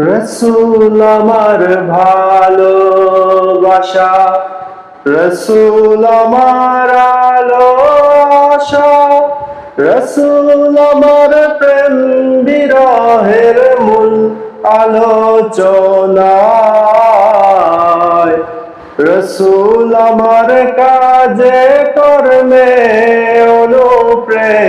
রসুল আমার ভালোবাসা, রসুল আমার আলো আশা রসুল আমার প্রেম বিরহের মূল আলোচনায় রসুল আমার কাজে কর্মে অনুপ্রেরণায়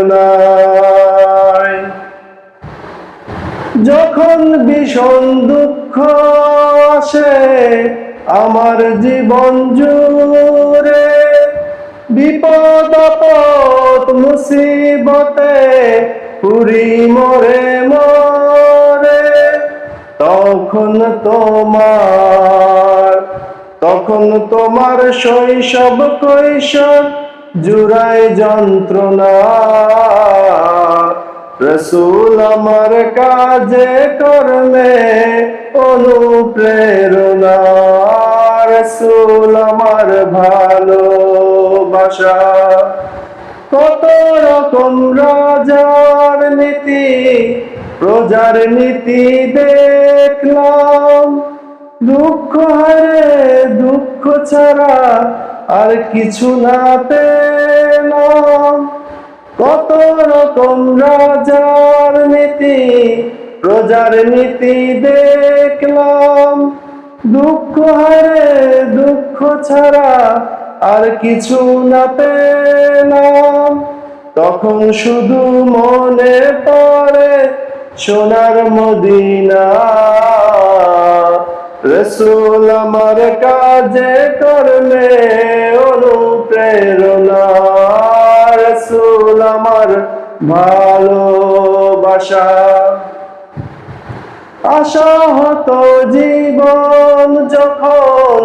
অনুপ্রেরণায় যখন ভীষণ দুঃখ আসে, আমার জীবন জুড়ে, বিপদ মুসিবতে পুরি মরে মরে, তখন তোমার তখন তোমার শৈশব কৈশোর জুড়াই যন্ত্রণা। রসুল আমার কাজে কর্মে অনুপ্রেরণা। রসুল আমার ভালো ভালোবাসা। কত রকম রাজার নীতি, প্রজার নীতি দেখলাম। দুঃখ হারে দুঃখ ছাড়া আর কিছু না পেলাম। কত রকম রাজার নীতি প্রজার নীতি দেখলাম। দুঃখ হারে দুঃখ ছাড়া আর কিছু না পেলাম। তখন শুধু মনে পড়ে সোনার মদিনা। রসুল আমার কাজে কর্মে ভালোবাসা। আশা হতো জীবন যখন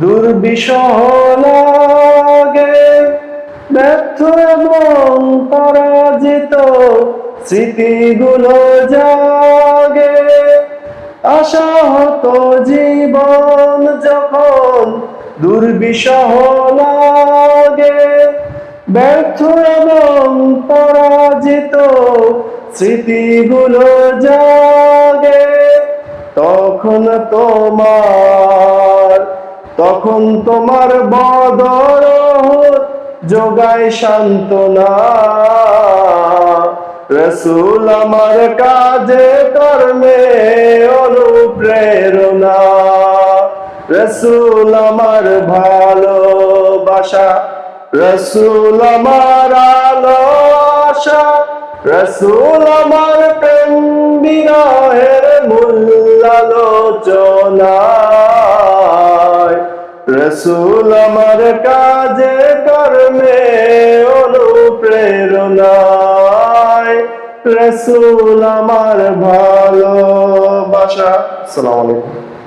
দুর্বিষহ লাগে, ব্যর্থ এবং পরাজিত স্মৃতিগুলো জাগে। আশা জীবন যখন দুর্বিষহ লাগে, ব্যর্থ এবং পরাজিত স্মৃতিগুলো জাগে। তখন তোমার তখন তোমার বদর যোগায় সান্ত্বনা। রসুল আমার কাজে কর্মে অনুপ্রেরণা। রসুল আমার ভালোবাসা। রসুল আমার আলো আশা রসুল আমার প্রেম বিরহের মূল্যালোচনায়। রসুল আমার কাজে, কর্মে অনুপ্রেরণায়। রসুল আমার ভালোবাসা। আসসালামু আলাইকুম।